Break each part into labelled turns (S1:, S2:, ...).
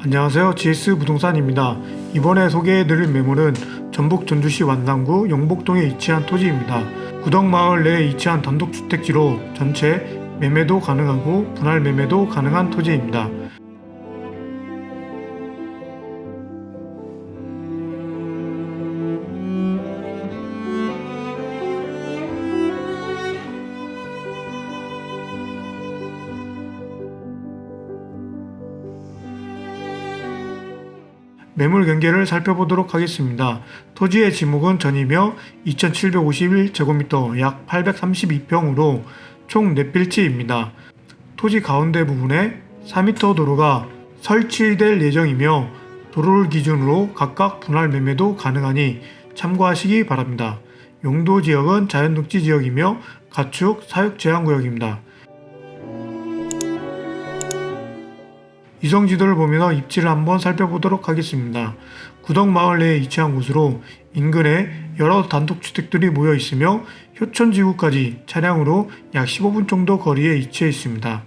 S1: 안녕하세요. GS 부동산입니다. 이번에 소개해드릴 매물은 전북 전주시 완산구 영복동에 위치한 토지입니다. 구덕마을 내에 위치한 단독주택지로 전체 매매도 가능하고 분할 매매도 가능한 토지입니다. 매물 경계를 살펴보도록 하겠습니다. 토지의 지목은 전이며 2751제곱미터 약 832평으로 총 4필지입니다. 토지 가운데 부분에 4m 도로가 설치될 예정이며 도로를 기준으로 각각 분할 매매도 가능하니 참고하시기 바랍니다. 용도 지역은 자연녹지 지역이며 가축 사육 제한 구역입니다. 이성 지도를 보면서 입지를 한번 살펴보도록 하겠습니다. 구덕마을 내에 위치한 곳으로 인근에 여러 단독주택들이 모여 있으며 효천지구까지 차량으로 약 15분 정도 거리에 위치해 있습니다.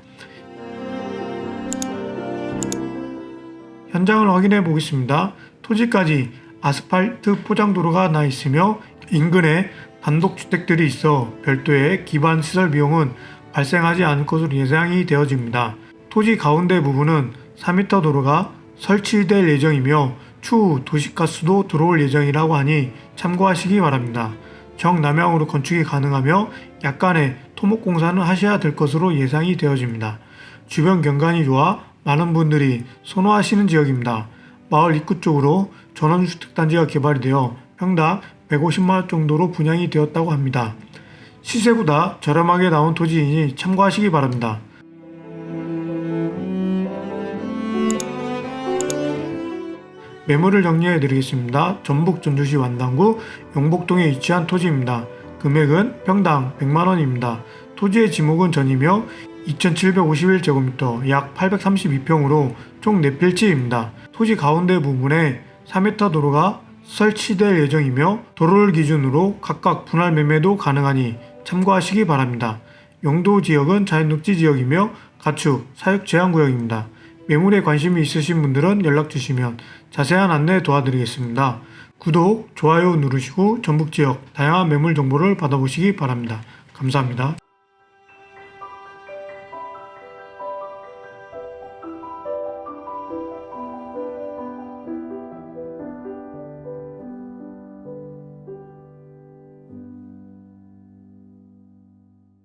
S1: 현장을 확인해 보겠습니다. 토지까지 아스팔트 포장도로가 나 있으며 인근에 단독주택들이 있어 별도의 기반 시설 비용은 발생하지 않을 것으로 예상이 되어집니다. 토지 가운데 부분은 4m 도로가 설치될 예정이며 추후 도시가스도 들어올 예정이라고 하니 참고하시기 바랍니다. 정남향으로 건축이 가능하며 약간의 토목공사는 하셔야 될 것으로 예상이 되어집니다. 주변 경관이 좋아 많은 분들이 선호하시는 지역입니다. 마을 입구 쪽으로 전원주택단지가 개발이 되어 평당 150만원 정도로 분양이 되었다고 합니다. 시세보다 저렴하게 나온 토지이니 참고하시기 바랍니다. 매물을 정리해 드리겠습니다. 전북 전주시 완당구 영복동에 위치한 토지입니다. 금액은 평당 100만원입니다. 토지의 지목은 전이며 2751제곱미터 약 832평으로 총 4필지입니다. 토지 가운데 부분에 4m 도로가 설치될 예정이며 도로를 기준으로 각각 분할 매매도 가능하니 참고하시기 바랍니다. 용도 지역은 자연녹지 지역이며 가축, 사육 제한 구역입니다. 매물에 관심이 있으신 분들은 연락 주시면 자세한 안내 도와드리겠습니다. 구독, 좋아요 누르시고 전북 지역 다양한 매물 정보를 받아보시기 바랍니다. 감사합니다.